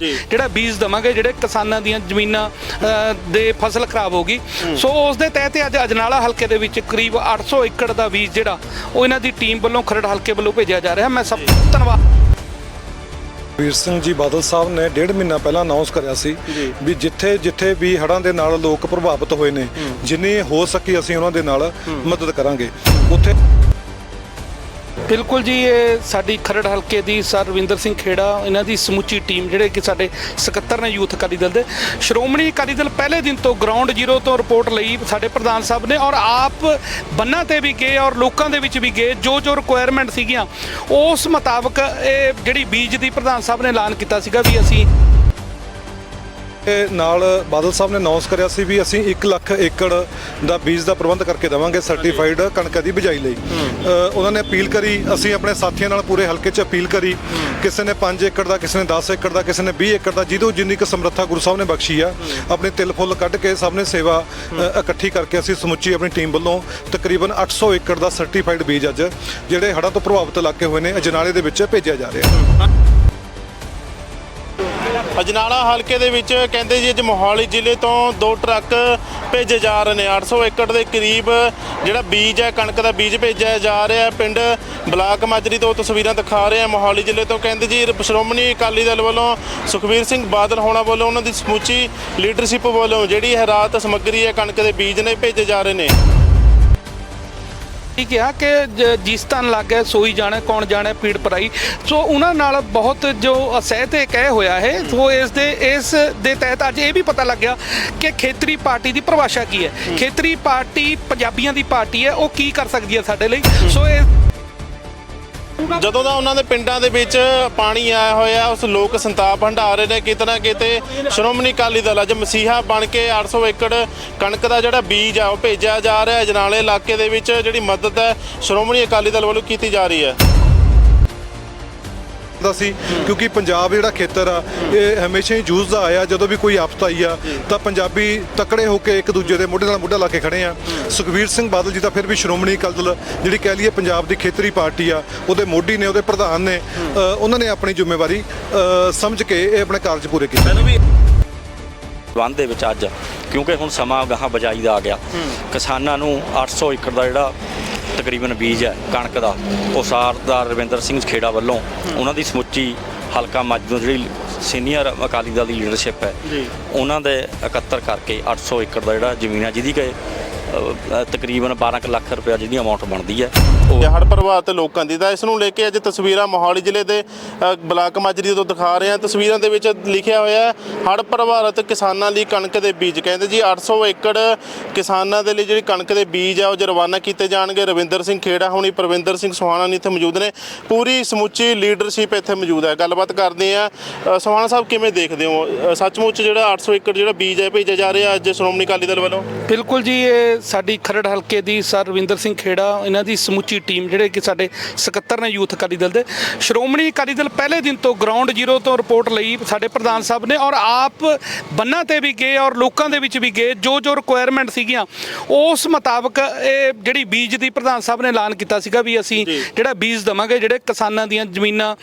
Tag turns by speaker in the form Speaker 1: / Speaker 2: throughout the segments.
Speaker 1: ਜਿਹੜਾ ਬੀਜ ਦਵਾਂਗੇ ਜਿਹੜੇ ਕਿਸਾਨਾਂ ਦੀਆਂ ਜ਼ਮੀਨਾਂ ਦੇ ਫਸਲ ਖਰਾਬ ਹੋ ਗਈ। ਸੋ ਉਸ ਦੇ ਤਹਿਤ ਅੱਜ ਅਜਨਾਲਾ ਹਲਕੇ ਦੇ ਵਿੱਚ ਕਰੀਬ 800 ਏਕੜ ਦਾ ਬੀਜ ਜਿਹੜਾ ਉਹ ਇਹਨਾਂ ਦੀ ਟੀਮ ਵੱਲੋਂ ਖਰੜ ਹਲਕੇ ਵੱਲੋਂ ਭੇਜਿਆ ਜਾ ਰਿਹਾ। ਮੈਂ ਸਭ ਤੋਂ ਧੰਨਵਾਦ।
Speaker 2: ਵੀਰ ਸਿੰਘ ਜੀ ਬਾਦਲ ਸਾਹਿਬ ਨੇ ਡੇਢ ਮਹੀਨਾ ਪਹਿਲਾਂ ਅਨਾਉਂਸ ਕਰਿਆ ਸੀ ਵੀ ਜਿੱਥੇ ਜਿੱਥੇ ਵੀ ਹੜ੍ਹਾਂ ਦੇ ਨਾਲ ਲੋਕ ਪ੍ਰਭਾਵਿਤ ਹੋਏ ਨੇ ਜਿੰਨੀ ਹੋ ਸਕੀ ਅਸੀਂ ਉਹਨਾਂ ਦੇ ਨਾਲ ਮਦਦ ਕਰਾਂਗੇ। ਉੱਥੇ
Speaker 1: ਬਿਲਕੁਲ ਜੀ, ਇਹ ਸਾਡੀ ਖਰੜ ਹਲਕੇ ਦੀ ਸਰ ਰਵਿੰਦਰ ਸਿੰਘ ਖੇੜਾ, ਇਹਨਾਂ ਦੀ ਸਮੁੱਚੀ ਟੀਮ ਜਿਹੜੇ ਕਿ ਸਾਡੇ ਸਕੱਤਰ ਨੇ ਯੂਥ ਅਕਾਲੀ ਦਲ ਦੇ। ਸ਼੍ਰੋਮਣੀ ਅਕਾਲੀ ਦਲ ਪਹਿਲੇ ਦਿਨ ਤੋਂ ਗਰਾਊਂਡ ਜ਼ੀਰੋ ਤੋਂ ਰਿਪੋਰਟ ਲਈ ਸਾਡੇ ਪ੍ਰਧਾਨ ਸਾਹਿਬ ਨੇ ਔਰ ਆਪ ਬੰਨਾਂ ਤੇ ਵੀ ਗਏ ਔਰ ਲੋਕਾਂ ਦੇ ਵਿੱਚ ਵੀ ਗਏ। ਜੋ ਜੋ ਰਿਕੁਆਇਰਮੈਂਟ ਸੀਗੀਆਂ, ਉਸ ਮੁਤਾਬਕ ਇਹ ਜਿਹੜੀ ਬੀਜ ਦੀ ਪ੍ਰਧਾਨ ਸਾਹਿਬ ਨੇ ਐਲਾਨ ਕੀਤਾ ਸੀਗਾ ਵੀ ਅਸੀਂ
Speaker 2: ਨਾਲ ਬਾਦਲ ਸਾਹਿਬ ਨੇ ਅਨਾਉਂਸ ਕਰਿਆ ਸੀ ਵੀ ਅਸੀਂ 1 ਲੱਖ ਏਕੜ ਦਾ ਬੀਜ ਦਾ ਪ੍ਰਬੰਧ ਕਰਕੇ ਦੇਵਾਂਗੇ ਸਰਟੀਫਾਈਡ ਕਣਕ ਦੀ ਬਿਜਾਈ ਲਈ। ਉਹਨਾਂ ਨੇ ਅਪੀਲ ਕਰੀ ਅਸੀਂ ਆਪਣੇ ਸਾਥੀਆਂ ਨਾਲ ਪੂਰੇ ਹਲਕੇ 'ਚ ਅਪੀਲ ਕਰੀ। ਕਿਸੇ ਨੇ 5 ਏਕੜ ਦਾ ਕਿਸੇ ਨੇ 10 ਏਕੜ ਦਾ ਕਿਸੇ ਨੇ 20 ਏਕੜ ਦਾ ਜਿਹਦੋਂ ਜਿੰਨੀ ਕੁ ਸਮਰੱਥਾ ਗੁਰੂ ਸਾਹਿਬ ਨੇ ਬਖਸ਼ੀ ਆ ਆਪਣੀ ਤਿਲ ਫੁੱਲ ਕੱਢ ਕੇ ਸਭ ਨੇ ਸੇਵਾ ਇਕੱਠੀ ਕਰਕੇ ਅਸੀਂ ਸਮੁੱਚੀ ਆਪਣੀ ਟੀਮ ਵੱਲੋਂ ਤਕਰੀਬਨ 800 ਏਕੜ ਦਾ ਸਰਟੀਫਾਈਡ ਬੀਜ ਅੱਜ ਜਿਹੜੇ ਹੜ੍ਹਾਂ ਤੋਂ ਪ੍ਰਭਾਵਿਤ ਇਲਾਕੇ ਹੋਏ ਨੇ ਅਜਨਾਲੇ ਦੇ ਵਿੱਚ ਭੇਜਿਆ ਜਾ ਰਿਹਾ।
Speaker 3: ਅਜਨਾਲਾ ਹਲਕੇ ਦੇ ਵਿੱਚ ਕਹਿੰਦੇ ਜੀ ਅੱਜ ਮੋਹਾਲੀ ਜ਼ਿਲ੍ਹੇ ਤੋਂ ਦੋ ਟਰੱਕ ਭੇਜੇ ਜਾ ਰਹੇ ਨੇ। 800 ਏਕੜ ਦੇ ਕਰੀਬ ਜਿਹੜਾ ਬੀਜ ਹੈ, ਕਣਕ ਦਾ ਬੀਜ ਭੇਜਿਆ ਜਾ ਰਿਹਾ ਹੈ। ਪਿੰਡ ਬਲਾਕ ਮਾਜਰੀ ਤੋਂ ਤਸਵੀਰਾਂ ਦਿਖਾ ਰਹੇ ਹਾਂ। ਮੋਹਾਲੀ ਜ਼ਿਲ੍ਹੇ ਤੋਂ ਕਹਿੰਦੇ ਜੀ ਸ਼੍ਰੋਮਣੀ ਅਕਾਲੀ ਦਲ ਵੱਲੋਂ ਸੁਖਵੀਰ ਸਿੰਘ ਬਾਦਲ ਹੋਣਾ ਵੱਲੋਂ ਉਹਨਾਂ ਦੀ ਸਮੁੱਚੀ ਲੀਡਰਸ਼ਿਪ ਵੱਲੋਂ ਜਿਹੜੀ ਇਹ ਰਾਤ ਸਮੱਗਰੀ ਹੈ, ਕਣਕ ਦੇ ਬੀਜ ਨੇ ਭੇਜੇ ਜਾ ਰਹੇ ਨੇ।
Speaker 1: ਇਹ ਕਿਹਾ ਕਿ ਜਿਸ ਤਨ ਲੱਗ ਸੋਈ ਜਾਣੇ ਕੌਣ ਜਾਣੇ ਪੀੜ ਪਰਾਈ ਸੋ ਉਹਨਾਂ ਨਾਲ ਬਹੁਤ ਜੋ ਅਸਹਿ ਤੇ ਕਹਿ ਹੋਇਆ ਹੈ ਸੋ ਇਸ ਦੇ ਇਸ ਦੇ ਤਹਿਤ ਅੱਜ ਇਹ ਵੀ ਪਤਾ ਲੱਗਿਆ ਕਿ ਖੇਤਰੀ ਪਾਰਟੀ ਦੀ ਪਰਿਭਾਸ਼ਾ ਕੀ ਹੈ। ਖੇਤਰੀ ਪਾਰਟੀ ਪੰਜਾਬੀਆਂ ਦੀ ਪਾਰਟੀ ਹੈ ਉਹ ਕੀ ਕਰ ਸਕਦੀ ਹੈ ਸਾਡੇ ਲਈ? ਸੋ ਇਹ
Speaker 3: ਜਦੋਂ ਦਾ ਉਹਨਾਂ ਦੇ ਪਿੰਡਾਂ ਦੇ ਵਿੱਚ ਪਾਣੀ ਆਇਆ ਹੋਇਆ, ਉਸ ਲੋਕ ਸੰਤਾਪ ਹੰਢਾ ਰਹੇ ਨੇ ਕਿਤੇ ਨਾ ਕਿਤੇ ਸ਼੍ਰੋਮਣੀ ਅਕਾਲੀ ਦਲ ਅੱਜ ਮਸੀਹਾ ਬਣ ਕੇ 800 ਏਕੜ ਕਣਕ ਦਾ ਜਿਹੜਾ ਬੀਜ ਆ, ਉਹ ਭੇਜਿਆ ਜਾ ਰਿਹਾ ਹੈ। ਜਨਾਲੇ ਇਲਾਕੇ ਦੇ ਵਿੱਚ ਜਿਹੜੀ ਮਦਦ ਹੈ ਸ਼੍ਰੋਮਣੀ ਅਕਾਲੀ ਦਲ ਵੱਲੋਂ ਕੀਤੀ ਜਾ ਰਹੀ ਹੈ।
Speaker 2: ਦਾ ਸੀ, ਕਿਉਂਕਿ ਪੰਜਾਬ ਜਿਹੜਾ ਖੇਤਰ ਆ, ਇਹ ਹਮੇਸ਼ਾ ਹੀ ਜੂਝਦਾ ਆਇਆ, ਜਦੋਂ ਵੀ ਕੋਈ ਆਫਤ ਆਈ ਆ, ਤਾਂ ਪੰਜਾਬੀ ਤਕੜੇ ਹੋ ਕੇ ਇੱਕ ਦੂਜੇ ਦੇ ਮੋਢੇ ਨਾਲ ਮੋਢਾ ਲਾ ਕੇ ਖੜੇ ਆ। ਸੁਖਵੀਰ ਸਿੰਘ ਬਾਦਲ ਜੀ ਤਾਂ ਫਿਰ ਵੀ ਸ਼੍ਰੋਮਣੀ ਅਕਾਲੀ ਦਲ, ਜਿਹੜੀ ਕਹਿ ਲਈਏ ਪੰਜਾਬ ਦੀ ਖੇਤਰੀ ਪਾਰਟੀ ਆ, ਉਹਦੇ ਮੋਢੀ ਨੇ, ਉਹਦੇ ਪ੍ਰਧਾਨ ਨੇ ਉਹਨਾਂ ਨੇ ਆਪਣੀ ਜ਼ਿੰਮੇਵਾਰੀ ਸਮਝ ਕੇ ਇਹ ਆਪਣੇ ਕਾਰਜ ਪੂਰੇ ਕੀਤੇ।
Speaker 4: ਬੰਦ ਦੇ ਵਿੱਚ ਅੱਜ, ਕਿਉਂਕਿ ਹੁਣ ਸਮਾਂ ਗਾਹਾਂ ਬਜਾਈ ਦਾ ਆ ਗਿਆ। ਕਿਸਾਨਾਂ ਨੂੰ 800 ਏਕੜ ਦਾ ਜਿਹੜਾ ਤਕਰੀਬਨ ਬੀਜ ਹੈ ਕਣਕ ਦਾ। ਉਹ ਸਰਦਾਰ ਰਵਿੰਦਰ ਸਿੰਘ ਖੇੜਾ ਵੱਲੋਂ ਉਹਨਾਂ ਦੀ ਸਮੁੱਚੀ ਹਲਕਾ ਮਜਦੂਰ ਜਿਹੜੀ ਸੀਨੀਅਰ ਅਕਾਲੀ ਦਲ ਦੀ ਲੀਡਰਸ਼ਿਪ ਹੈ ਉਹਨਾਂ ਦੇ ਇਕੱਤਰ ਕਰਕੇ 800 ਏਕੜ ਦਾ ਜਿਹੜਾ ਜ਼ਮੀਨ ਹੈ ਜਿਹਦੀ ਕਿ ਤਕਰੀਬਨ 12 ਕੁ ਲੱਖ ਰੁਪਏ ਜਿਹਦੀ ਅਮਾਉਂਟ ਬਣਦੀ ਹੈ।
Speaker 3: ਹੜ੍ਹ ਪ੍ਰਭਾਵਿਤ ਲੋਕਾਂ ਦੀ ਤਾਂ ਇਸ ਨੂੰ ਲੈ ਕੇ ਅੱਜ ਤਸਵੀਰਾਂ ਮੋਹਾਲੀ ਜ਼ਿਲ੍ਹੇ ਦੇ ਬਲਾਕ ਮਾਜਰੀ ਤੋਂ ਦਿਖਾ ਰਹੇ ਹਾਂ ਤਸਵੀਰਾਂ ਦੇ ਵਿੱਚ ਲਿਖਿਆ ਹੋਇਆ ਹੈ ਹੜ੍ਹ ਪ੍ਰਭਾਵਿਤ ਕਿਸਾਨਾਂ ਲਈ ਕਣਕ ਦੇ ਬੀਜ। ਕਹਿੰਦੇ ਜੀ 800 ਏਕੜ ਕਿਸਾਨਾਂ ਦੇ ਲਈ ਜਿਹੜੀ ਕਣਕ ਦੇ ਬੀਜ ਆ ਉਹ ਜਰਵਾਨਾ ਕੀਤੇ ਜਾਣਗੇ। ਰਵਿੰਦਰ ਸਿੰਘ ਖੇੜਾ ਹੋਣੀ ਪ੍ਰਵਿੰਦਰ ਸਿੰਘ ਸੁਹਾਣਾ ਨੇ ਇੱਥੇ ਮੌਜੂਦ ਨੇ। ਪੂਰੀ ਸਮੁੱਚੀ ਲੀਡਰਸ਼ਿਪ ਇੱਥੇ ਮੌਜੂਦ ਹੈ। ਗੱਲਬਾਤ ਕਰਦੇ ਆ ਸੁਹਾਣਾ ਸਾਹਿਬ ਕਿਵੇਂ ਦੇਖਦੇ ਹੋ? ਸੱਚਮੁੱਚ ਜਿਹੜਾ 800 ਏਕੜ ਜਿਹੜਾ ਬੀਜ ਹੈ ਭੇਜਿਆ ਜਾ ਰਿਹਾ ਅੱਜ ਸ਼੍ਰੋਮਣੀ ਅਕਾਲੀ ਦਲ ਵੱਲੋਂ?
Speaker 1: ਬਿਲਕੁਲ ਜੀ ਇਹ ਸਾਡੀ ਖਰੜ ਹਲਕੇ ਦੀ ਸਰ ਰਵਿੰਦਰ ਸਿੰਘ ਖੇੜਾ ਇਹਨਾਂ ਦੀ ਸਮੁੱਚੀ ਟੀਮ ਜਿਹੜੇ ਕਿ ਸਾਡੇ ਸਕੱਤਰ ਨੇ ਯੂਥ ਅਕਾਲੀ ਦਲ ਦੇ। ਸ਼੍ਰੋਮਣੀ ਅਕਾਲੀ ਦਲ ਪਹਿਲੇ ਦਿਨ ਤੋਂ ਗਰਾਊਂਡ ਜ਼ੀਰੋ ਤੋਂ ਰਿਪੋਰਟ ਲਈ ਸਾਡੇ ਪ੍ਰਧਾਨ ਸਾਹਿਬ ਨੇ ਔਰ ਆਪ ਬੰਨਾਂ ਤੇ ਵੀ ਗਏ ਔਰ ਲੋਕਾਂ ਦੇ ਵਿੱਚ ਵੀ ਗਏ। ਜੋ ਜੋ ਰਿਕੁਆਇਰਮੈਂਟ ਸੀਗੀਆਂ ਉਸ ਮੁਤਾਬਕ ਇਹ ਜਿਹੜੀ ਬੀਜ ਦੀ ਪ੍ਰਧਾਨ ਸਾਹਿਬ ਨੇ ਐਲਾਨ ਕੀਤਾ ਸੀਗਾ ਵੀ ਅਸੀਂ ਜਿਹੜਾ ਬੀਜ ਦਵਾਂਗੇ ਜਿਹੜੇ ਕਿਸਾਨਾਂ ਦੀਆਂ ਜ਼ਮੀਨਾਂ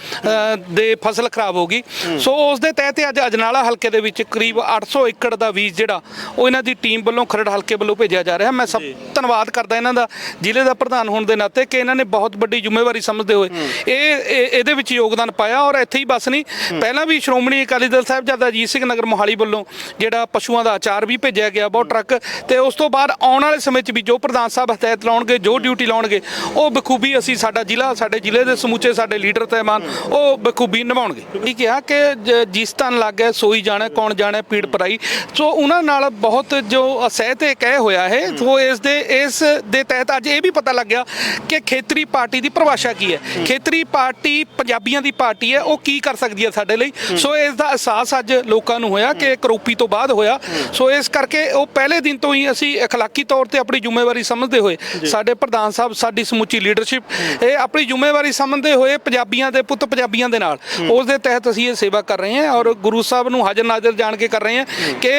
Speaker 1: ਦੇ ਫਸਲ ਖਰਾਬ ਹੋ ਗਈ। ਸੋ ਉਸ ਦੇ ਤਹਿਤ ਅੱਜ ਅਜਨਾਲਾ ਹਲਕੇ ਦੇ ਵਿੱਚ ਕਰੀਬ 800 ਏਕੜ ਦਾ ਬੀਜ ਜਿਹੜਾ ਉਹ ਇਹਨਾਂ ਦੀ ਟੀਮ ਵੱਲੋਂ ਖਰੜ ਹਲਕੇ ਵੱਲੋਂ ਭੇਜਿਆ ਜਾ ਰਿਹਾ। ਮੈਂ ਸਭ ਧੰਨਵਾਦ ਕਰਦਾ ਇਹਨਾਂ ਦਾ। ਜ਼ਿਲ੍ਹੇ ਦਾ ਪ੍ਰਧਾਨ ਹੋਣ ਦੇ ਨਾਤੇ ਕਿ ਇਹਨਾਂ ਨੇ ਬਹੁਤ ਵੱਡੀ ਜ਼ਿੰਮੇਵਾਰੀ ਸਮਝਦੇ ਹੋਏ ਇਹ ਇਹ- ਇਹਦੇ ਵਿੱਚ ਯੋਗਦਾਨ ਪਾਇਆ ਔਰ ਇੱਥੇ ਹੀ ਬਸ ਨਹੀਂ। ਪਹਿਲਾਂ ਵੀ ਸ਼੍ਰੋਮਣੀ ਅਕਾਲੀ ਦਲ ਸਾਹਿਬਜ਼ਾਦਾ ਅਜੀਤ ਸਿੰਘ ਨਗਰ ਮੋਹਾਲੀ ਵੱਲੋਂ ਜਿਹੜਾ ਪਸ਼ੂਆਂ ਦਾ ਆਚਾਰ ਵੀ ਭੇਜਿਆ ਗਿਆ ਬਹੁਤ ਟਰੱਕ ਤੇ ਉਸ ਤੋਂ ਬਾਅਦ ਆਉਣ ਵਾਲੇ ਸਮੇਂ 'ਚ ਵੀ ਜੋ ਪ੍ਰਧਾਨ ਸਾਹਿਬ ਹਦਾਇਤ ਲਾਉਣਗੇ ਜੋ ਡਿਊਟੀ ਲਾਉਣਗੇ ਉਹ ਬਖੂਬੀ ਅਸੀਂ ਸਾਡਾ ਜ਼ਿਲ੍ਹਾ ਸਾਡੇ ਜ਼ਿਲ੍ਹੇ ਦੇ ਸਮੁੱਚੇ ਸਾਡੇ ਲੀਡਰ ਤੈਮਾਨ ਉਹ ਬਖੂਬੀ ਨਿਭਾਉਣਗੇ। ਇਹ ਕਿਹਾ ਕਿ ਜ- ਜਿਸ ਤਨ ਲੱਗ ਗਿਆ ਸੋਈ ਜਾਣੇ ਕੌਣ ਜਾਣੇ ਪੀੜ ਪਰਾਈ। ਸੋ ਉਹਨਾਂ ਨਾਲ ਬਹੁਤ ਜੋ ਅਸਹਿ ਤੇ ਕਹਿ ਹੋਇਆ ਹੈ ਸੋ ਇਸ ਦੇ ਇਸ ਦੇ ਤਹਿਤ ਅੱਜ ਇਹ ਵੀ ਪਤਾ ਲੱਗਿਆ ਕਿ ਖੇਤਰੀ ਪਾਰਟੀ ਦੀ ਪਰਿਭਾਸ਼ਾ ਕੀ ਹੈ ਖੇਤਰੀ ਪਾਰਟੀ ਪੰਜਾਬੀਆਂ ਦੀ ਪਾਰਟੀ ਹੈ ਉਹ ਕੀ ਕਰ ਸਕਦੀ ਹੈ ਸਾਡੇ ਲਈ ਸੋ ਇਸ ਦਾ ਅਹਿਸਾਸ ਅੱਜ ਲੋਕਾਂ ਨੂੰ ਹੋਇਆ ਕਿ ਕਰੋਪੀ ਤੋਂ ਬਾਅਦ ਹੋਇਆ ਸੋ ਇਸ ਕਰਕੇ ਉਹ ਪਹਿਲੇ ਦਿਨ ਤੋਂ ਹੀ ਅਸੀਂ اخلاقی ਤੌਰ ਤੇ ਆਪਣੀ ਜ਼ਿੰਮੇਵਾਰੀ ਸਮਝਦੇ ਹੋਏ ਸਾਡੇ ਪ੍ਰਧਾਨ ਸਾਹਿਬ ਸਾਡੀ ਸਮੁੱਚੀ ਲੀਡਰਸ਼ਿਪ ਇਹ ਆਪਣੀ ਜ਼ਿੰਮੇਵਾਰੀ ਸਮਝਦੇ ਹੋਏ ਪੰਜਾਬੀਆਂ ਦੇ ਪੁੱਤ ਪੰਜਾਬੀਆਂ ਦੇ ਨਾਲ ਉਸ ਦੇ ਤਹਿਤ ਅਸੀਂ ਇਹ ਸੇਵਾ ਕਰ ਰਹੇ ਹਾਂ ਔਰ ਗੁਰੂ ਸਾਹਿਬ ਨੂੰ ਹਾਜ਼ਰ ਨਾਜ਼ਰ ਜਾਣ ਕੇ ਕਰ ਰਹੇ ਹਾਂ ਕਿ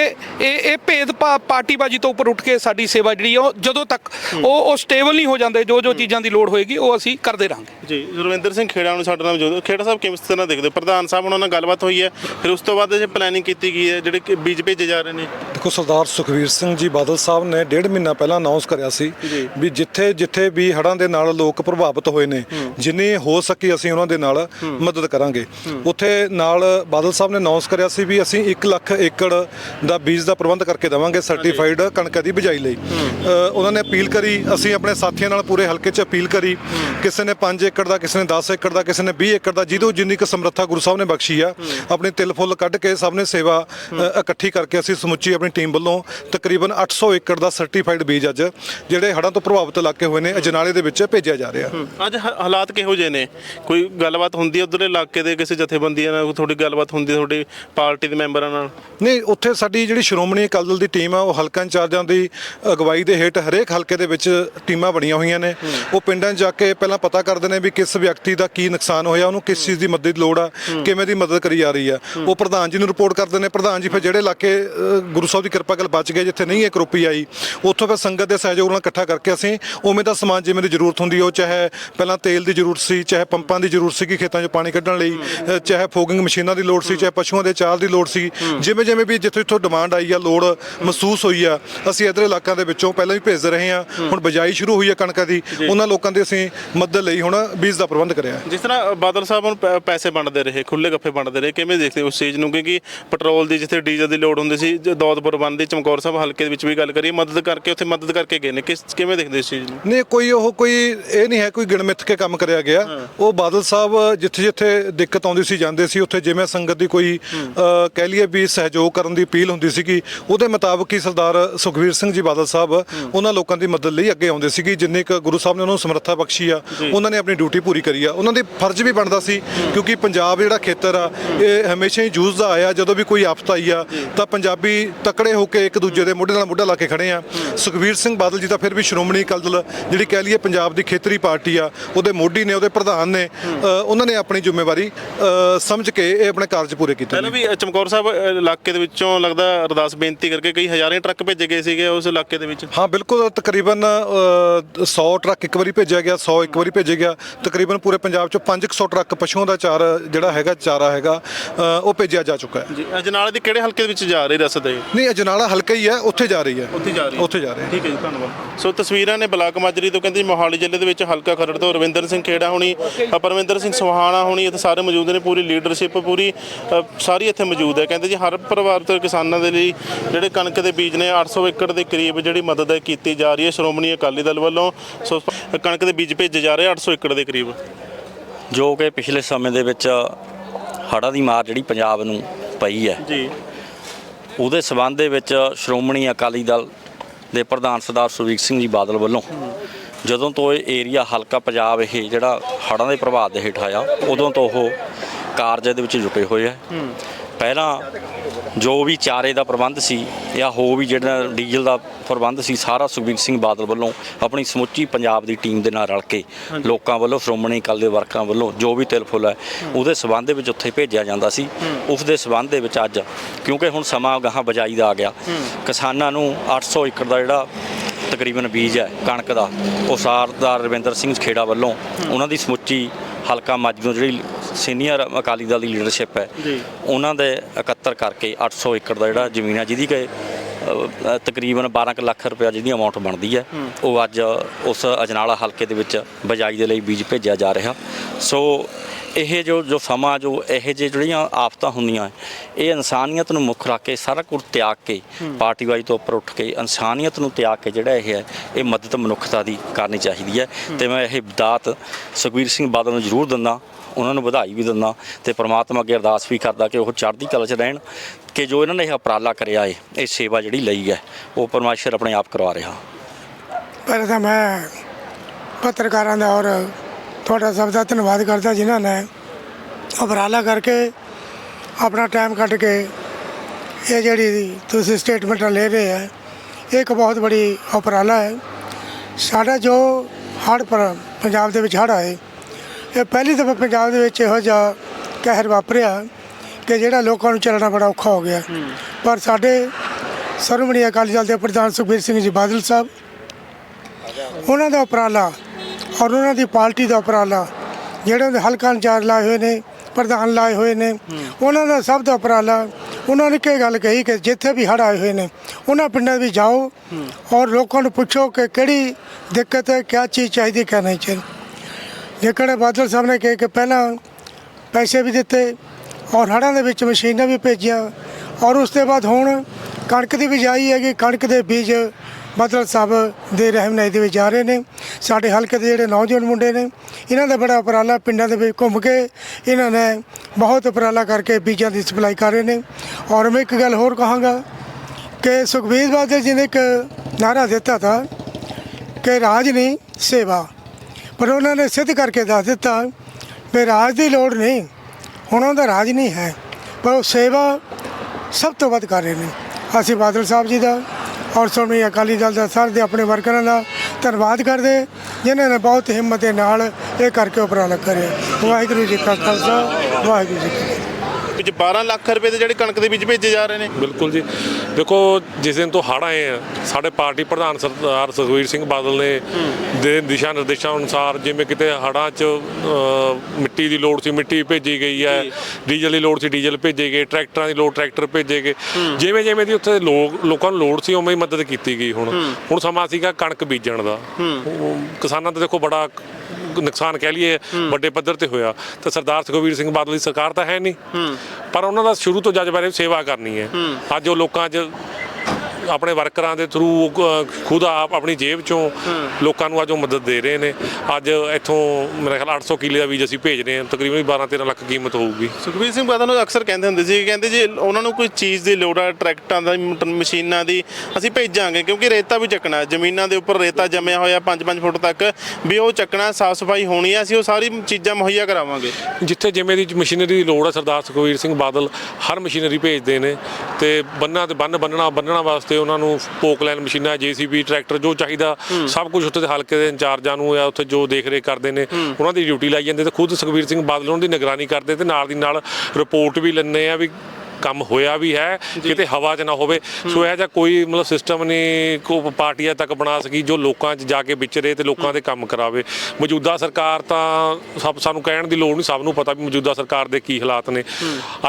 Speaker 1: ਇਹ ਇਹ ਭੇਦ ਭਾ- ਪਾਰਟੀਬਾਜ਼ੀ ਤੋਂ ਉੱਪਰ ਉੱਠ ਕੇ ਸਾਡੀ ਸੇਵਾ ਜਿਹੜੀ ਆ ਉਹ ਜਦੋਂ ਤੱਕ ਉਹ ਉਹ ਸਟੇਬਲ ਨਹੀਂ ਹੋ ਜਾਂਦੇ ਜੋ ਜੋ ਚੀਜ਼ਾਂ ਦੀ ਲੋੜ ਹੋਏਗੀ ਉਹ ਅਸੀਂ ਕਰਦੇ ਰਹਾਂਗੇ।
Speaker 3: ਜੀ ਰਵਿੰਦਰ ਸਿੰਘ ਖੇੜਾ ਨੂੰ ਸਾਡੇ ਨਾਲ ਮੌਜੂਦ ਖੇੜਾ ਸਾਹਿਬ ਕਿਸ ਤਰ੍ਹਾਂ ਦੇਖਦੇ ਹੋ? ਪ੍ਰਧਾਨ ਸਾਹਿਬ ਉਹਨਾਂ ਨਾਲ ਗੱਲਬਾਤ ਹੋਈ ਹੈ ਫਿਰ ਉਸ ਤੋਂ ਬਾਅਦ ਇਹ ਪਲੈਨਿੰਗ ਕੀਤੀ ਗਈ ਹੈ ਜਿਹੜੇ ਕਿ ਬੀਜ ਭੇਜੇ ਜਾ ਰਹੇ ਨੇ।
Speaker 2: ਦੇਖੋ ਸਰਦਾਰ ਸੁਖਵੀਰ ਸਿੰਘ ਜੀ ਬਾਦਲ ਸਾਹਿਬ ਨੇ ਡੇਢ ਮਹੀਨਾ ਪਹਿਲਾਂ ਅਨਾਉਂਸ ਕਰਿਆ ਸੀ
Speaker 3: ਜੀ।
Speaker 2: ਵੀ ਜਿੱਥੇ ਜਿੱਥੇ ਵੀ ਹੜ੍ਹਾਂ ਦੇ ਨਾਲ ਲੋਕ ਪ੍ਰਭਾਵਿਤ ਹੋਏ ਨੇ ਜਿੰਨੀ ਹੋ ਸਕੀ ਅਸੀਂ ਉਹਨਾਂ ਦੇ ਨਾਲ ਮਦਦ ਕਰਾਂਗੇ। ਉੱਥੇ ਨਾਲ ਬਾਦਲ ਸਾਹਿਬ ਨੇ ਅਨਾਉਂਸ ਕਰਿਆ ਸੀ ਵੀ ਅਸੀਂ 1 ਲੱਖ ਏਕੜ ਦਾ ਬੀਜ ਦਾ ਪ੍ਰਬੰਧ ਕਰਕੇ ਦੇਵਾਂਗੇ ਸਰਟੀਫਾਈਡ ਕਣਕ ਦੀ ਬਿਜਾਈ ਲਈ। ਅ, ਉਹਨਾਂ ਨੇ ਅਪੀਲ ਕਰੀ ਅਸੀਂ ਆਪਣੇ ਸਾਥੀਆਂ ਨਾਲ ਪੂਰੇ ਹਲਕੇ 'ਚ ਅਪੀਲ ਕਰੀ ਕਿਸੇ ਨੇ 5 ਏਕੜ ਦਾ ਕਿਸੇ ਨੇ 10 ਏਕੜ ਦਾ ਕਿਸੇ ਨੇ 20 ਏਕੜ ਦਾ ਜਿਹਦੋਂ ਜਿੰਨੀ ਕੁ ਸਮਰੱਥਾ ਗੁਰੂ ਸਾਹਿਬ ਨੇ ਬਖਸ਼ੀ ਆ ਆਪਣੀ ਤਿਲ ਫੁੱਲ ਕੱਢ ਕੇ ਸਭ ਨੇ ਸੇਵਾ ਇਕੱਠੀ ਕਰਕੇ ਅਸੀਂ ਸਮੁੱਚੀ ਆਪਣੀ ਟੀਮ ਵੱਲੋਂ ਤਕਰੀਬਨ 800 ਏਕੜ ਦਾ ਸਰਟੀਫਾਈਡ ਬੀਜ ਅੱਜ ਜਿਹੜੇ ਹੜ੍ਹਾਂ ਤੋਂ ਪ੍ਰਭਾਵਿਤ ਇਲਾਕੇ ਹੋਏ ਨੇ ਅਜਨਾਲੇ ਦੇ ਵਿੱਚ ਭੇਜਿਆ ਜਾ ਰਿਹਾ।
Speaker 3: ਅੱਜ ਹਾਲਾਤ ਕਿਹੋ ਜਿਹੇ ਨੇ? ਕੋਈ ਗੱਲਬਾਤ ਹੁੰਦੀ ਹੈ ਉਧਰਲੇ ਇਲਾਕੇ ਦੇ ਕਿਸੇ ਜਥੇਬੰਦੀਆਂ ਨਾਲ? ਤੁਹਾਡੀ ਗੱਲਬਾਤ ਹੁੰਦੀ ਹੈ ਤੁਹਾਡੀ ਪਾਰਟੀ ਦੇ ਮੈਂਬਰਾਂ ਨਾਲ?
Speaker 2: ਨਹੀਂ ਉੱਥੇ ਸਾਡੀ ਜਿਹੜੀ ਸ਼੍ਰੋਮਣੀ ਅਕਾਲੀ ਦਲ ਦੀ ਟੀਮ ਆ ਉਹ ਹਲਕਾ ਇੰਚਾਰਜਾਂ ਦੀ ਅਗਵਾਈ ਦੇ ਹੇਠ ਹਰੇਕ ਹਲਕੇ ਦੇ ਵਿੱਚ ਟੀਮਾਂ ਬਣੀਆਂ ਹੋਈਆਂ ਨੇ। ਉਹ ਪਿੰਡਾਂ 'ਚ ਜਾ ਕੇ ਪਹਿਲਾਂ ਪਤਾ ਕਰਦੇ ਨੇ ਵੀ ਕਿਸ ਵਿਅਕਤੀ ਦਾ ਕੀ ਨੁਕਸਾਨ ਹੋਇਆ ਉਹਨੂੰ ਕਿਸ ਚੀਜ਼ ਦੀ ਮਦਦ ਦੀ ਲੋੜ ਆ ਕਿਵੇਂ ਦੀ ਮਦਦ ਕਰੀ ਜਾ ਰਹੀ ਆ। ਉਹ ਪ੍ਰਧਾਨ ਜੀ ਨੂੰ ਰਿਪੋਰਟ ਕਰਦੇ ਨੇ ਪ੍ਰਧਾਨ ਜੀ ਫਿਰ ਜਿਹੜੇ ਇਲਾਕੇ ਗੁਰੂ ਸਾਹਿਬ ਦੀ ਕਿਰਪਾ ਨਾਲ ਬਚ ਗਏ ਜਿੱਥੇ ਨਹੀਂ ਇਹ ਕਰੋਪੀ ਆਈ ਉੱਥੋਂ ਫਿਰ ਸੰਗਤ ਦੇ ਸਹਿਯੋਗ ਨਾਲ ਇਕੱਠਾ ਕਰਕੇ ਅਸੀਂ ਉਵੇਂ ਦਾ ਸਮਾਨ ਜਿਵੇਂ ਦੀ ਜ਼ਰੂਰਤ ਹੁੰਦੀ ਉਹ ਚਾਹੇ ਪਹਿਲਾਂ ਤੇਲ ਦੀ ਜ਼ਰੂਰਤ ਸੀ ਚਾਹੇ ਪੰਪਾਂ ਦੀ ਜ਼ਰੂਰਤ ਸੀ ਖੇਤਾਂ 'ਚ ਪਾਣੀ ਕੱਢਣ ਲਈ ਚਾਹੇ ਫੋਗਿੰਗ ਮਸ਼ੀਨਾਂ ਦੀ ਲੋੜ ਸੀ ਚਾਹੇ ਪਸ਼ੂਆਂ ਦੇ ਚਾਰ ਦੀ ਲੋੜ ਸੀ ਜਿਵੇਂ ਜਿਵੇਂ ਵੀ ਜਿੱਥੋਂ ਜਿੱਥੋਂ ਡਿਮਾਂਡ ਆਈ ਆ ਲੋੜ ਮਹਿਸੂਸ ਹੋਈ ਆ ਅਸੀਂ ਇਧਰ ਇਲਾਕਿਆਂ ਦੇ ਵਿੱਚੋਂ ਪਹਿਲਾਂ ਵੀ ਭੇਜਦੇ ਰਹੇ ਆ ਹੁਣ ਬਿਜਾਈ ਸ਼ੁਰੂ ਹੋਈ ਆ ਕਣਕਾਂ ਦੀ ਉਹਨਾਂ ਲੋਕਾਂ ਦੀ ਅਸੀਂ ਮਦਦ ਲਈ ਹੁਣ ਬੀਜ ਦਾ ਪ੍ਰਬੰਧ ਕਰਿਆ
Speaker 3: ਜਿਸ ਤਰ੍ਹਾਂ ਬਾਦਲ ਸਾਹਿਬ ਨੂੰ ਪੈ- ਪੈਸੇ ਵੰਡਦੇ ਰਹੇ ਖੁੱਲੇ ਗੱਫੇ ਵੰਡਦੇ ਰਹੇ ਕਿਵੇਂ ਦੇਖਦੇ ਹੋ ਉਸ ਚੀਜ਼ ਨੂੰ? ਕਿਉਂਕਿ ਪੈਟਰੋਲ ਦੀ ਜਿੱਥੇ ਡੀਜ਼ਲ ਦੀ ਲੋੜ ਹੁੰਦੀ ਸੀ ਦੌਦਪੁਰ ਬੰਦ ਦੀ ਚਮਕੌਰ ਸਾਹਿਬ ਹਲਕੇ ਦੇ ਵਿੱਚ ਵੀ ਗੱਲ ਕਰੀਏ ਮਦਦ ਕਰਕੇ ਉੱਥੇ ਮਦਦ ਕਰਕੇ ਗਏ ਨੇ। ਕਿਸ ਕਿਵੇਂ ਦੇਖਦੇ ਇਸ ਚੀਜ਼ ਨੂੰ?
Speaker 2: ਨਹੀਂ ਕੋਈ ਉਹ ਕੋਈ ਇਹ ਨਹੀਂ ਹੈ ਕੋਈ ਗਿਣਮਿੱਥ ਕੇ ਕੰਮ ਕਰਿਆ ਗਿਆ। ਉਹ ਬਾਦਲ ਸਾਹਿਬ ਜਿੱਥੇ ਜਿੱਥੇ ਦਿੱਕਤ ਆਉਂਦੀ ਸੀ ਜਾਂਦੇ ਸੀ ਉੱਥੇ ਜਿਵੇਂ ਸੰਗਤ ਦੀ ਕੋਈ ਅ, ਕਹਿ ਲਈਏ ਵੀ ਸਹਿਯੋਗ ਕਰਨ ਦੀ ਅਪੀਲ ਹੁੰਦੀ ਸੀਗੀ ਉਹਦੇ ਮੁਤਾਬਕ ਹੀ ਸਰਦਾਰ ਸੁਖਵੀਰ ਸਿੰਘ ਜੀ ਬਾਦਲ ਸਾਹਿਬ ਉਹਨਾਂ ਲੋਕਾਂ ਦੀ ਮਦਦ ਲਈ ਅੱਗੇ ਆਉਂਦੇ ਸੀਗੇ। ਜਿੰਨੇ ਕੁ ਗੁਰੂ ਸਾਹਿਬ ਨੇ ਉਹਨਾਂ ਨੂੰ ਸਮਰੱਥਾ ਬਖਸ਼ੀ ਆ ਉਹਨਾਂ ਨੇ ਆਪਣੀ ਡਿਊਟੀ ਪੂਰੀ ਕਰੀ ਆ। ਉਹਨਾਂ ਦੇ ਫਰਜ਼ ਵੀ ਬਣਦਾ ਸੀ ਕਿਉਂਕਿ ਪੰਜਾਬ ਜਿਹੜਾ ਖੇਤਰ ਆ ਇਹ ਹਮੇਸ਼ਾ ਹੀ ਜੂਝਦਾ ਆਇਆ ਜਦੋਂ ਵੀ ਕੋਈ ਆਫਤ ਆਈ ਆ ਤਾਂ ਪੰਜਾਬੀ ਤਕੜੇ ਹੋ ਕੇ ਇੱਕ ਦੂਜੇ ਦੇ ਮੋਢੇ ਨਾਲ ਮੋਢਾ ਲਾ ਕੇ ਖੜੇ ਆ। ਸੁਖਵੀਰ ਸਿੰਘ ਬਾਦਲ ਜੀ ਤਾਂ ਫਿਰ ਵੀ ਸ਼੍ਰੋਮਣੀ ਅਕਾਲੀ ਦਲ ਜਿਹੜੀ ਕਹਿ ਲਈਏ ਪੰਜਾਬ ਦੀ ਖੇਤਰੀ ਪਾਰਟੀ ਆ ਉਹਦੇ ਮੋਢੀ ਨੇ ਉਹਦੇ ਪ੍ਰਧਾਨ ਨੇ ਉਹਨਾਂ ਨੇ ਆਪਣੀ ਜ਼ਿੰਮੇਵਾਰੀ ਸਮਝ ਕੇ ਇਹ ਆਪਣੇ ਕਾਰਜ ਪੂਰੇ ਕੀਤੇ ਨੇ।
Speaker 3: ਵੀ ਚਮਕੌਰ ਸਾਹਿਬ ਇਲਾਕੇ ਦੇ ਵਿੱਚੋਂ ਲੱਗਦਾ ਅਰਦਾਸ ਬੇਨਤੀ ਕਰਕੇ ਕਈ ਹਜ਼ਾਰਾਂ ਟਰੱਕ ਭੇਜੇ ਗਏ ਸੀਗੇ ਉਸ ਇਲਾਕੇ ਦੇ ਵਿੱਚ?
Speaker 2: ਹਾਂ ਬਿਲਕੁਲ ਤਕਰੀਬਨ ਅ, 100 ਟਰੱਕ ਇੱਕ ਵਾਰੀ ਭੇਜਿਆ ਗਿਆ 100 ਇੱਕ ਵਾਰੀ ਭੇਜਿਆ ਗਿਆ। ਤਕਰੀਬਨ ਪੂਰੇ ਪੰਜਾਬ ਚੋਂ 500 ਟਰੱਕ ਪਸ਼ੂਆਂ ਦਾ ਚਾਰ ਜਿਹੜਾ ਹੈਗਾ ਚਾਰਾ ਹੈਗਾ ਉਹ ਭੇਜਿਆ ਜਾ ਚੁੱਕਾ ਹੈ।
Speaker 3: ਜੀ ਅਜਨਾਲੇ ਦੇ ਕਿਹੜੇ ਹਲਕੇ ਦੇ ਵਿੱਚ ਜਾ ਰਹੀ ਰਸਦ ਹੈ
Speaker 2: ਨਹੀਂ ਅਜਨਾਲਾ ਹਲਕਾ ਹੀ ਹੈ ਉੱਥੇ ਜਾ ਰਹੀ ਹੈ।
Speaker 3: ਉੱਥੇ ਜਾ ਰਹੀ ਹੈ।
Speaker 2: ਉੱਥੇ ਜਾ ਰਹੇ
Speaker 3: ਠੀਕ ਹੈ ਜੀ ਧੰਨਵਾਦ। ਸੋ ਤਸਵੀਰਾਂ ਨੇ ਬਲਾਕ ਮਾਜਰੀ ਤੋਂ ਕਹਿੰਦੇ ਮੋਹਾਲੀ ਜ਼ਿਲ੍ਹੇ ਦੇ ਵਿੱਚ ਹਲਕਾ ਖਰੜ ਤੋਂ ਰਵਿੰਦਰ ਸਿੰਘ ਖੇੜਾ ਹੋਣੀ ਅ, ਪਰਮਿੰਦਰ ਸਿੰਘ ਸੁਹਾਣਾ ਹੋਣੀ ਇੱਥੇ ਸਾਰੇ ਮੌਜੂਦ ਨੇ ਪੂਰੀ ਲੀਡਰਸ਼ਿਪ ਪੂਰੀ ਸਾਰੀ ਇੱਥੇ ਮੌਜੂਦ ਹੈ। ਕਹਿੰਦੇ ਜੀ ਹਰ ਪਰਿਵਾਰ ਤੋਂ ਕਿਸਾਨਾਂ ਦੇ ਲਈ ਜਿਹੜੇ ਕਣਕ ਦੇ ਬੀਜ ਨੇ 800 ਏਕੜ ਦੇ ਕਰੀਬ ਜਿਹੜੀ ਮਦਦ ਹੈ ਕੀਤੀ ਜਾ ਰਹੀ ਹੈ। ਸ਼੍ਰੋਮਣੀ ਅਕਾਲੀ ਦਲ ਵੱਲੋਂ। ਸੋ ਕਣਕ ਦੇ ਬੀਜ ਭੇਜੇ ਜਾ ਰਹੇ 800 ਏਕੜ ਦੇ ਕਰੀਬ।
Speaker 4: ਜੋ ਕਿ ਪਿਛਲੇ ਸਮੇਂ ਦੇ ਵਿੱਚ ਹੜ੍ਹਾਂ ਦੀ ਮਾਰ ਜਿਹੜੀ ਪੰਜਾਬ ਨੂੰ ਪਈ ਹੈ
Speaker 3: ਜੀ।
Speaker 4: ਉਹਦੇ ਸਬੰਧ ਦੇ ਵਿੱਚ ਸ਼੍ਰੋਮਣੀ ਅਕਾਲੀ ਦਲ ਦੇ ਪ੍ਰਧਾਨ ਸਰਦਾਰ ਸੁਖਬੀਰ ਸਿੰਘ ਜੀ ਬਾਦਲ ਵੱਲੋਂ ਜਦੋਂ ਤੋਂ ਇਹ ਏਰੀਆ ਹਲਕਾ ਪੰਜਾਬ ਇਹ ਜਿਹੜਾ ਹੜ੍ਹਾਂ ਦੇ ਪ੍ਰਭਾਵ ਦੇ ਹੇਠ ਆਇਆ ਉਦੋਂ ਤੋਂ ਉਹ ਕਾਰਜ ਦੇ ਵਿੱਚ ਜੁਟੇ ਹੋਏ ਆ। ਪਹਿਲਾਂ ਜੋ ਵੀ ਚਾਰੇ ਦਾ ਪ੍ਰਬੰਧ ਸੀ ਜਾਂ ਹੋ ਵੀ ਜਿਹੜਾ ਡੀਜ਼ਲ ਦਾ ਪ੍ਰਬੰਧ ਸੀ ਸਾਰਾ ਸੁਖਬੀਰ ਸਿੰਘ ਬਾਦਲ ਵੱਲੋਂ ਆਪਣੀ ਸਮੁੱਚੀ ਪੰਜਾਬ ਦੀ ਟੀਮ ਦੇ ਨਾਲ ਰਲ ਕੇ ਲੋਕਾਂ ਵੱਲੋਂ ਸ਼੍ਰੋਮਣੀ ਅਕਾਲੀ ਦੇ ਵਰਕਰਾਂ ਵੱਲੋਂ ਜੋ ਵੀ ਤਿਲ ਫੁੱਲ ਹੈ ਉਹਦੇ ਸਬੰਧ ਦੇ ਵਿੱਚ ਉੱਥੇ ਭੇਜਿਆ ਜਾਂਦਾ ਸੀ। ਉਸ ਦੇ ਸਬੰਧ ਦੇ ਵਿੱਚ ਅੱਜ ਕਿਉਂਕਿ ਹੁਣ ਸਮਾਂ ਗਾਹਾਂ ਬਜਾਈ ਦਾ ਆ ਗਿਆ ਕਿਸਾਨਾਂ ਨੂੰ 800 ਏਕੜ ਦਾ ਜਿਹੜਾ ਤਕਰੀਬਨ ਬੀਜ ਹੈ ਕਣਕ ਦਾ ਉਹ ਸਰਦਾਰ ਰਵਿੰਦਰ ਸਿੰਘ ਖੇੜਾ ਵੱਲੋਂ ਉਹਨਾਂ ਦੀ ਸਮੁੱਚੀ ਹਲਕਾ ਮਾਜਰੀ ਜਿਹੜੀ ਸੀਨੀਅਰ ਅਕਾਲੀ ਦਲ ਦੀ ਲੀਡਰਸ਼ਿਪ ਹੈ।
Speaker 3: ਜੀ।
Speaker 4: ਉਹਨਾਂ ਦੇ ਇਕੱਤਰ ਕਰਕੇ 800 ਏਕੜ ਦਾ ਜਿਹੜਾ ਜ਼ਮੀਨ ਹੈ ਜਿਹਦੀ ਕਿ ਅ, ਤਕਰੀਬਨ 12 ਕੁ ਲੱਖ ਰੁਪਏ ਜਿਹਦੀ ਅਮਾਉਂਟ ਬਣਦੀ ਹੈ। ਉਹ ਅੱਜ ਉਸ ਅਜਨਾਲਾ ਹਲਕੇ ਦੇ ਵਿੱਚ ਬਜਾਈ ਦੇ ਲਈ ਬੀਜ ਭੇਜਿਆ ਜਾ ਰਿਹਾ। ਸੋ ਇਹ ਜੋ ਜੋ ਸਮਾਂ ਜੋ ਇਹ ਜਿਹੇ ਜਿਹੜੀਆਂ ਆਫਤਾਂ ਹੁੰਦੀਆਂ ਇਹ ਇਨਸਾਨੀਅਤ ਨੂੰ ਮੁੱਖ ਰੱਖ ਕੇ ਸਾਰਾ ਕੁਝ ਤਿਆਗ ਕੇ ਪਾਰਟੀਵਾਈ ਤੋਂ ਉੱਪਰ ਉੱਠ ਕੇ ਇਨਸਾਨੀਅਤ ਨੂੰ ਤਿਆਗ ਕੇ ਜਿਹੜਾ ਇਹ ਹੈ ਇਹ ਮਦਦ ਮਨੁੱਖਤਾ ਦੀ ਕਰਨੀ ਚਾਹੀਦੀ ਹੈ। ਤੇ ਮੈਂ ਇਹ ਦਾਤ ਸੁਖਬੀਰ ਸਿੰਘ ਬਾਦਲ ਨੂੰ ਜ਼ਰੂਰ ਦਿੰਦਾ ਉਹਨਾਂ ਨੂੰ ਵਧਾਈ ਵੀ ਦਿੰਦਾ ਤੇ ਪ੍ਰਮਾਤਮਾ ਅੱਗੇ ਅਰਦਾਸ ਵੀ ਕਰਦਾ ਕਿ ਉਹ ਚੜ੍ਹਦੀ ਕਲਾ 'ਚ ਰਹਿਣ ਕਿ ਜੋ ਇਹਨਾਂ ਨੇ ਇਹ ਉਪਰਾਲਾ ਕਰਿਆ ਏ, ਇਹ ਸੇਵਾ ਜਿਹੜੀ ਲਈ ਹੈ, ਉਹ ਪਰਮਾਸ਼ਰ ਆਪਣੇ ਆਪ ਕਰਵਾ ਰਿਹਾ।
Speaker 5: ਪਹਿਲਾਂ ਤਾਂ ਮੈਂ ਪੱਤਰਕਾਰਾਂ ਦਾ ਔਰ ਤੁਹਾਡਾ ਸਭ ਦਾ ਧੰਨਵਾਦ ਕਰਦਾ ਜਿਨ੍ਹਾਂ ਨੇ ਉਪਰਾਲਾ ਕਰਕੇ ਆਪਣਾ ਟਾਈਮ ਕੱਢ ਕੇ ਇਹ ਜਿਹੜੀ ਤੁਸੀਂ ਸਟੇਟਮੈਂਟਾਂ ਲੈ ਰਹੇ ਹੈ ਇਹ ਇੱਕ ਬਹੁਤ ਬੜੀ ਉਪਰਾਲਾ ਹੈ। ਸਾਡਾ ਜੋ ਹੜ੍ਹ ਪੰਜਾਬ ਦੇ ਵਿੱਚ ਹੜ੍ਹ ਆਏ ਇਹ ਪਹਿਲੀ ਦਫਾ ਪੰਜਾਬ ਦੇ ਵਿੱਚ ਇਹੋ ਜਿਹਾ ਕਹਿਰ ਵਾਪਰਿਆ ਕਿ ਜਿਹੜਾ ਲੋਕਾਂ ਨੂੰ ਚੱਲਣਾ ਬੜਾ ਔਖਾ ਹੋ ਗਿਆ। ਪਰ ਸਾਡੇ ਸਰਵਮਣੀ ਅਕਾਲੀ ਦਲ ਦੇ ਪ੍ਰਧਾਨ ਸੁਖਬੀਰ ਸਿੰਘ ਜੀ ਬਾਦਲ ਸਾਹਿਬ ਉਹਨਾਂ ਦਾ ਉਪਰਾਲਾ ਔਰ ਉਹਨਾਂ ਦੀ ਪਾਰਟੀ ਦਾ ਉਪਰਾਲਾ ਜਿਹੜੇ ਉਹਦੇ ਹਲਕਾ ਇੰਚਾਰਜ ਲਾਏ ਹੋਏ ਨੇ ਪ੍ਰਧਾਨ ਲਾਏ ਹੋਏ ਨੇ ਉਹਨਾਂ ਦਾ ਸਭ ਦਾ ਉਪਰਾਲਾ ਉਹਨਾਂ ਨੇ ਕੀ ਗੱਲ ਕਹੀ ਕਿ ਜਿੱਥੇ ਵੀ ਹੜ੍ਹ ਆਏ ਹੋਏ ਨੇ ਉਹਨਾਂ ਪਿੰਡਾਂ ਵਿੱਚ ਜਾਓ ਔਰ ਲੋਕਾਂ ਨੂੰ ਪੁੱਛੋ ਕਿ ਕਿਹੜੀ ਦਿੱਕਤ ਹੈ ਕਿਆ ਚੀਜ਼ ਚਾਹੀਦੀ ਕਿਆ ਨਹੀਂ ਚਾਹੀਦੀ। ਜੇਕਰ ਬਾਦਲ ਸਾਹਿਬ ਨੇ ਕਿਹਾ ਕਿ ਪਹਿਲਾਂ ਪੈਸੇ ਵੀ ਦਿੱਤੇ ਔਰ ਹੜ੍ਹਾਂ ਦੇ ਵਿੱਚ ਮਸ਼ੀਨਾਂ ਵੀ ਭੇਜੀਆਂ ਔਰ ਉਸ ਤੋਂ ਬਾਅਦ ਹੁਣ ਕਣਕ ਦੀ ਬਿਜਾਈ ਹੈਗੀ, ਕਣਕ ਦੇ ਬੀਜ ਬਾਦਲ ਸਾਹਿਬ ਦੇ ਰਹਿਮਨਾਈ ਦੇ ਵਿੱਚ ਜਾ ਰਹੇ ਨੇ। ਸਾਡੇ ਹਲਕੇ ਦੇ ਜਿਹੜੇ ਨੌਜਵਾਨ ਮੁੰਡੇ ਨੇ, ਇਹਨਾਂ ਦਾ ਬੜਾ ਉਪਰਾਲਾ ਪਿੰਡਾਂ ਦੇ ਵਿੱਚ ਘੁੰਮ ਕੇ ਇਹਨਾਂ ਨੇ ਬਹੁਤ ਉਪਰਾਲਾ ਕਰਕੇ ਬੀਜਾਂ ਦੀ ਸਪਲਾਈ ਕਰ ਰਹੇ ਨੇ। ਔਰ ਮੈਂ ਇੱਕ ਗੱਲ ਹੋਰ ਕਹਾਂਗਾ ਕਿ ਸੁਖਬੀਰ ਬਾਦਲ ਜੀ ਨੇ ਇੱਕ ਨਾਰਾ ਦਿੱਤਾ ਤਾ ਕਿ ਰਾਜ ਨਹੀਂ ਸੇਵਾ। ਪਰ ਉਹਨਾਂ ਨੇ ਸਿੱਧ ਕਰਕੇ ਦੱਸ ਦਿੱਤਾ ਵੀ ਰਾਜ ਦੀ ਲੋੜ ਨਹੀਂ, ਹੁਣ ਉਹਦਾ ਰਾਜ ਨਹੀਂ ਹੈ, ਪਰ ਉਹ ਸੇਵਾ ਸਭ ਤੋਂ ਵੱਧ ਕਰ ਰਹੇ ਨੇ। ਅਸੀਂ ਬਾਦਲ ਸਾਹਿਬ ਜੀ ਦਾ ਔਰ ਸ਼੍ਰੋਮਣੀ ਅਕਾਲੀ ਦਲ ਦਾ ਸਰ ਦੇ ਆਪਣੇ ਵਰਕਰਾਂ ਦਾ ਧੰਨਵਾਦ ਕਰਦੇ, ਜਿਨ੍ਹਾਂ ਨੇ ਬਹੁਤ ਹਿੰਮਤ ਦੇ ਨਾਲ ਇਹ ਕਰਕੇ ਉਪਰਾਲਾ ਕਰਿਆ। ਵਾਹਿਗੁਰੂ ਜੀ ਕਾ ਖਾਲਸਾ, ਵਾਹਿਗੁਰੂ ਜੀ ਕੀ
Speaker 3: 12 ਲੱਖ ਰੁਪਏ ਦੇ ਜਿਹੜੇ ਕਣਕ ਦੇ ਬੀਜ ਭੇਜੇ ਜਾ ਰਹੇ ਨੇ।
Speaker 6: ਬਿਲਕੁਲ ਜੀ। ਦੇਖੋ ਜਿਸ ਦਿਨ ਤੋਂ ਹੜ੍ਹ ਆਏ ਆ ਸਾਡੇ ਪਾਰਟੀ ਪ੍ਰਧਾਨ ਸਰਦਾਰ ਸੁਖਵੀਰ ਸਿੰਘ ਬਾਦਲ ਨੇ ਦੇ ਦਿਸ਼ਾ ਨਿਰਦੇਸ਼ਾਂ ਅਨੁਸਾਰ ਜਿਵੇਂ ਕਿਤੇ ਹੜ੍ਹਾਂ 'ਚ ਮਿੱਟੀ ਦੀ ਲੋੜ ਸੀ ਮਿੱਟੀ ਭੇਜੀ ਗਈ ਹੈ ਡੀਜ਼ਲ ਦੀ ਲੋੜ ਸੀ ਡੀਜ਼ਲ ਭੇਜੇ ਗਏ ਟਰੈਕਟਰਾਂ ਦੀ ਲੋੜ ਟਰੈਕਟਰ ਭੇਜੇ ਗਏ। ਜਿਵੇਂ ਜਿਵੇਂ ਦੀ ਉੱਥੇ ਲੋਕ ਲੋਕਾਂ ਨੂੰ ਲੋੜ ਸੀ ਉਵੇਂ ਹੀ ਮਦਦ ਕੀਤੀ ਗਈ ਹੁਣ। ਹੁਣ ਸਮਾਂ ਸੀਗਾ ਕਣਕ ਬੀਜਣ ਦਾ। ਕਿਸਾਨਾਂ ਦਾ ਦੇਖੋ ਬੜਾ ਨੁਕਸਾਨ ਕਹਿ ਲਈਏ ਵੱਡੇ ਪੱਧਰ ਤੇ ਹੋਇਆ। ਤਾਂ ਸਰਦਾਰ ਸੁਖਵੀਰ ਸਿੰਘ ਬਾਦਲ ਦੀ ਸਰਕਾਰ ਤਾਂ ਹੈ ਨਹੀਂ। ਪਰ ਉਹਨਾਂ ਦਾ ਸ਼ੁਰੂ ਤੋਂ ਜੱਜ ਬਾਰੇ ਸੇਵਾ ਕਰਨੀ ਹੈ। ਅੱਜ ਉਹ ਲੋਕਾਂ 'ਚ ਆਪਣੇ ਵਰਕਰਾਂ ਦੇ ਥਰੂ ਖੁਦ ਆਪ ਆਪਣੀ ਜੇਬ ਚੋਂ ਲੋਕਾਂ ਨੂੰ ਅੱਜ ਉਹ ਮਦਦ ਦੇ ਰਹੇ ਨੇ। ਅੱਜ ਇੱਥੋਂ ਮੇਰੇ ਖਿਆਲ 800 ਕਿੱਲੇ ਦਾ ਬੀਜ ਅਸੀਂ ਭੇਜ ਰਹੇ ਹਾਂ। ਤਕਰੀਬਨ 12 13 ਲੱਖ ਕੀਮਤ ਹੋਊਗੀ।
Speaker 3: ਸੁਖਬੀਰ ਸਿੰਘ ਬਾਦਲ ਨੂੰ ਅਕਸਰ ਕਹਿੰਦੇ ਹੁੰਦੇ ਸੀ ਕਹਿੰਦੇ ਜੀ ਉਹਨਾਂ ਨੂੰ ਕੋਈ ਚੀਜ਼ ਦੀ ਲੋੜ ਆ ਟਰੈਕਟਰਾਂ ਦਾ ਮਸ਼ੀਨਾਂ ਦੀ ਅਸੀਂ ਭੇਜਾਂਗੇ ਕਿਉਂਕਿ ਰੇਤਾ ਵੀ ਚੱਕਣਾ। ਜ਼ਮੀਨਾਂ ਦੇ ਉੱਪਰ ਰੇਤਾ ਜੰਮਿਆ ਹੋਇਆ 5-5 ਫੁੱਟ ਤੱਕ ਵੀ ਉਹ ਚੱਕਣਾ ਸਾਫ਼ ਸਫ਼ਾਈ ਹੋਣੀ ਹੈ ਅਸੀਂ ਉਹ ਸਾਰੀ ਚੀਜ਼ਾਂ ਮੁਹੱਈਆ ਕਰਾਵਾਂਗੇ।
Speaker 6: ਜਿੱਥੇ ਜਿਵੇਂ ਦੀ ਮਸ਼ੀਨਰੀ ਦੀ ਲੋੜ ਹੈ ਸਰਦਾਰ ਸੁਖਵੀਰ ਸਿੰਘ ਬਾਦਲ ਹਰ ਮਸ਼ੀਨਰੀ ਭੇਜਦੇ ਨੇ ਤੇ ਬੰਨਾਂ ਤੇ ਬੰਨ ਬੰਨਣਾ ਬੰਨਣਾ ਵਾਸਤੇ ਉਹਨਾਂ ਨੂੰ ਪੋਕਲੈਨ ਮਸ਼ੀਨਾਂ ਜੀਸੀਬੀ ਟਰੈਕਟਰ ਜੋ ਚਾਹੀਦਾ ਸਭ ਕੁਝ ਉੱਥੇ ਦੇ ਹਲਕੇ ਦੇ ਇੰਚਾਰਜਾਂ ਨੂੰ ਜਾਂ ਉੱਥੇ ਜੋ ਦੇਖ ਰੇਖ ਕਰਦੇ ਨੇ ਉਹਨਾਂ ਦੀ ਡਿਊਟੀ ਲਾਈ ਜਾਂਦੀ ਤੇ ਖੁਦ ਸੁਖਵੀਰ ਸਿੰਘ ਬਾਦਲ ਉਹਨਾਂ ਦੀ ਨਿਗਰਾਨੀ ਕਰਦੇ ਤੇ ਨਾਲ ਦੀ ਨਾਲ ਰਿਪੋਰਟ ਵੀ ਲੈਂਦੇ ਆ ਵੀ ਕੰਮ ਹੋਇਆ ਵੀ ਹੈ ਕਿਤੇ ਹਵਾ 'ਚ ਨਾ ਹੋਵੇ। ਸੋ ਇਹ ਜਿਹਾ ਕੋਈ ਮਤਲਬ ਸਿਸਟਮ ਨਹੀਂ ਕੋ ਪਾਰਟੀਆਂ ਤੱਕ ਬਣਾ ਸਕੀ ਜੋ ਲੋਕਾਂ 'ਚ ਜਾ ਕੇ ਵਿਚਰੇ ਤੇ ਲੋਕਾਂ ਦੇ ਕੰਮ ਕਰਾਵੇ। ਮੌਜੂਦਾ ਸਰਕਾਰ ਤਾਂ ਸਭ ਸਾਨੂੰ ਕਹਿਣ ਦੀ ਲੋੜ ਨਹੀਂ ਸਭ ਨੂੰ ਪਤਾ ਵੀ ਮੌਜੂਦਾ ਸਰਕਾਰ ਦੇ ਕੀ ਹਾਲਾਤ ਨੇ।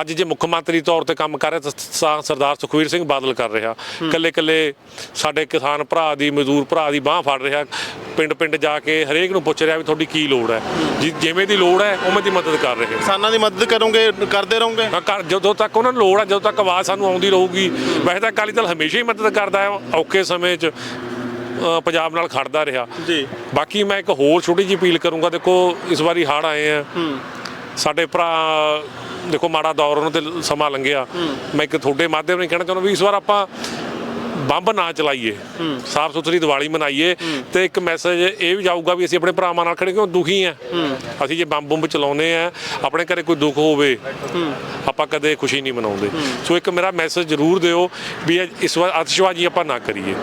Speaker 6: ਅੱਜ ਜੇ ਮੁੱਖ ਮੰਤਰੀ ਤੌਰ ਤੇ ਕੰਮ ਕਰ ਰਿਹਾ ਤਾਂ ਸਰਦਾਰ ਸੁਖਵੀਰ ਸਿੰਘ ਬਾਦਲ ਕਰ ਰਿਹਾ। ਕੱਲੇ ਕੱਲੇ ਸਾਡੇ ਕਿਸਾਨ ਭਰਾ ਦੀ ਮਜ਼ਦੂਰ ਭਰਾ ਦੀ ਬਾਹ ਫੜ ਰਿਹਾ। ਪਿੰਡ ਪਿੰਡ ਜਾ ਕੇ ਹਰੇਕ ਨੂੰ ਪੁੱਛ ਰਿਹਾ ਵੀ ਤੁਹਾਡੀ ਕੀ ਲੋੜ ਹੈ। ਜਿ- ਜਿਵੇਂ ਦੀ ਲੋੜ ਹੈ ਉਵੇਂ ਦੀ ਮਦਦ ਕਰ ਰਹੇ
Speaker 3: ਕਿਸਾਨਾਂ ਦੀ ਮਦਦ ਕਰੋਗੇ ਕਰਦੇ ਰਹੋਗੇ?
Speaker 6: ਹਾਂ ਕਰ ਜਦੋਂ ਤੱਕ ਉਹਨਾਂ ਨੂੰ ਲੋੜ ਹੈ ਜਦੋਂ ਤੱਕ ਆਵਾਜ਼ ਸਾਨੂੰ ਆਉਂਦੀ ਰਹੂਗੀ। ਵੈਸੇ ਤਾਂ ਅਕਾਲੀ ਦਲ ਹਮੇਸ਼ਾ ਹੀ ਮਦਦ ਕਰਦਾ ਹੈ ਔਖੇ ਸਮੇਂ 'ਚ ਅ, ਪੰਜਾਬ ਨਾਲ ਖੜਦਾ ਰਿਹਾ।
Speaker 3: ਜੀ।
Speaker 6: ਬਾਕੀ ਮੈਂ ਇੱਕ ਹੋਰ ਛੋਟੀ ਜਿਹੀ ਅਪੀਲ ਕਰੂੰਗਾ ਦੇਖੋ ਇਸ ਵਾਰੀ ਹੜ੍ਹ ਆਏ ਆ। ਸਾਡੇ ਭਰਾ ਦੇਖੋ ਮਾੜਾ ਦੌਰ ਉਹਨਾਂ ਤੇ ਸਮਾਂ ਲੰਘਿਆ। ਮੈਂ ਇੱਕ ਤੁਹਾਡੇ ਮਾਧਿਅਮ ਨਾਲ ਕਹਿਣਾ ਚਾਹੁੰਦਾ ਵੀ ਇਸ ਵਾਰ ਆਪਾਂ ਬੰਬ ਨਾ ਚਲਾਈਏ। ਸਾਫ਼ ਸੁਥਰੀ ਦੀਵਾਲੀ ਮਨਾਈਏ ਤੇ ਇੱਕ ਮੈਸੇਜ ਇਹ ਵੀ ਜਾਊਗਾ ਵੀ ਅਸੀਂ ਆਪਣੇ ਭਰਾਵਾਂ ਨਾਲ ਖੜੇ ਕਿਉਂ? ਦੁਖੀ ਆ ਅਸੀਂ ਜੇ ਬੰਬ ਬੰਬ ਚਲਾਉਨੇ ਆ ਆਪਣੇ ਘਰੇ ਕੋਈ ਦੁੱਖ ਹੋਵੇ ਆਪਾਂ ਕਦੇ ਖੁਸ਼ੀ ਨਹੀਂ ਮਨਾਉਂਦੇ। ਸੋ ਇੱਕ ਮੇਰਾ ਮੈਸੇਜ ਜ਼ਰੂਰ ਦਿਓ ਵੀ ਇਸ ਵਾਰ ਅਤਿਸ਼ਬਾਜ਼ੀ ਆਪਾਂ ਨਾ ਕਰੀਏ।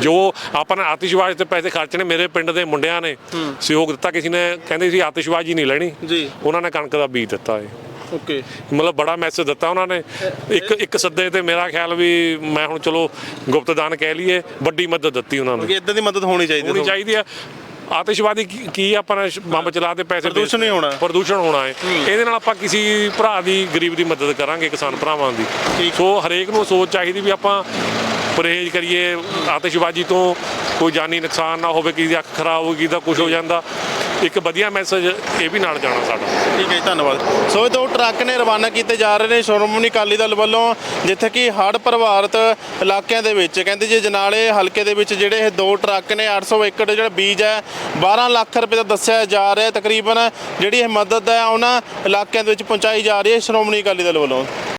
Speaker 6: ਜੋ ਆਪਾਂ ਨੇ ਆਤਿਸ਼ਬਾਜ਼ੀ ਤੇ ਪੈਸੇ ਖਰਚਣੇ ਮੇਰੇ ਪਿੰਡ ਦੇ ਮੁੰਡਿਆਂ ਨੇ ਸਹਿਯੋਗ ਦਿੱਤਾ ਕਿਸੇ ਨੇ ਕਹਿੰਦੇ ਸੀ ਆਤਿਸ਼ਬਾਜ਼ੀ ਨਹੀਂ ਲੈਣੀ।
Speaker 3: ਜੀ।
Speaker 6: ਉਹਨਾਂ ਨੇ ਕਣਕ ਦਾ ਬੀਜ ਦਿੱਤਾ ਹੈ
Speaker 3: ਓਕੇ।
Speaker 6: ਮਤਲਬ ਬੜਾ ਮੈਸੇਜ ਦਿੱਤਾ ਉਹਨਾਂ ਨੇ। ਇੱਕ ਇੱਕ ਸੱਦੇ ਤੇ ਮੇਰਾ ਖਿਆਲ ਵੀ ਮੈਂ ਹੁਣ ਚਲੋ ਗੁਪਤਦਾਨ ਕਹਿ ਲਈਏ ਵੱਡੀ ਮਦਦ ਦਿੱਤੀ ਉਹਨਾਂ ਨੇ।
Speaker 3: ਕਿ ਇਦਾਂ ਦੀ ਮਦਦ ਹੋਣੀ ਚਾਹੀਦੀ
Speaker 6: ਹੋਣੀ ਚਾਹੀਦੀ ਆ ਆਤਿਸ਼ਬਾਜ਼ੀ ਕੀ- ਆਪਾਂ ਬੰਬ ਚਲਾ ਤੇ ਪੈਸੇ
Speaker 3: ਪ੍ਰਦੂਸ਼ਣ
Speaker 6: ਦੇ-
Speaker 3: ਹੀ ਹੋਣਾ।
Speaker 6: ਪ੍ਰਦੂਸ਼ਣ ਹੋਣਾ ਹੈ। ਇਹਦੇ ਨਾਲ ਆਪਾਂ ਕਿਸੇ ਭਰਾ ਦੀ ਗਰੀਬ ਦੀ ਮਦਦ ਕਰਾਂਗੇ ਕਿਸਾਨ ਭਰਾਵਾਂ ਦੀ। ਸੋ ਹਰੇਕ ਨੂੰ ਸੋਚ ਚਾਹੀਦੀ ਵੀ ਆਪਾਂ ਪਰਹੇਜ਼ ਕਰੀਏ। ਆਤਿਸ਼ਬਾਜ਼ੀ ਤੋਂ ਕੋਈ ਜਾਨੀ ਨੁਕਸਾਨ ਨਾ ਹੋਵੇ ਕਿਸੇ ਦੀ ਅੱਖ ਖਰਾਬ ਹੋ ਗਈ ਤਾਂ ਕੁਝ ਹੋ ਜਾਂਦਾ। ਇੱਕ ਵਧੀਆ ਮੈਸੇਜ ਇਹ ਵੀ ਨਾਲ ਜਾਣਾ ਸਾਡਾ।
Speaker 3: ਠੀਕ ਹੈ ਜੀ, ਧੰਨਵਾਦ। ਸੋ ਇਹ ਦੋ ਟਰੱਕ ਨੇ ਰਵਾਨਾ ਕੀਤੇ ਜਾ ਰਹੇ ਨੇ ਸ਼੍ਰੋਮਣੀ ਅਕਾਲੀ ਦਲ ਵੱਲੋਂ ਜਿੱਥੇ ਕਿ ਹੜ੍ਹ ਪ੍ਰਭਾਵਿਤ ਇਲਾਕਿਆਂ ਦੇ ਵਿੱਚ ਕਹਿੰਦੇ ਜੀ ਜਨਾਲੇ ਹਲਕੇ ਦੇ ਵਿੱਚ ਜਿਹੜੇ ਇਹ ਦੋ ਟਰੱਕ ਨੇ 800 ਏਕੜ ਜਿਹੜਾ ਬੀਜ ਹੈ 12 ਲੱਖ ਰੁਪਏ ਦਾ ਦੱਸਿਆ ਜਾ ਰਿਹਾ ਹੈ। ਤਕਰੀਬਨ ਜਿਹੜੀ ਇਹ ਮਦਦ ਹੈ ਉਹਨਾਂ ਇਲਾਕਿਆਂ ਦੇ ਵਿੱਚ ਪਹੁੰਚਾਈ ਜਾ ਰਹੀ ਹੈ ਸ਼੍ਰੋਮਣੀ ਅਕਾਲੀ ਦਲ ਵੱਲੋਂ।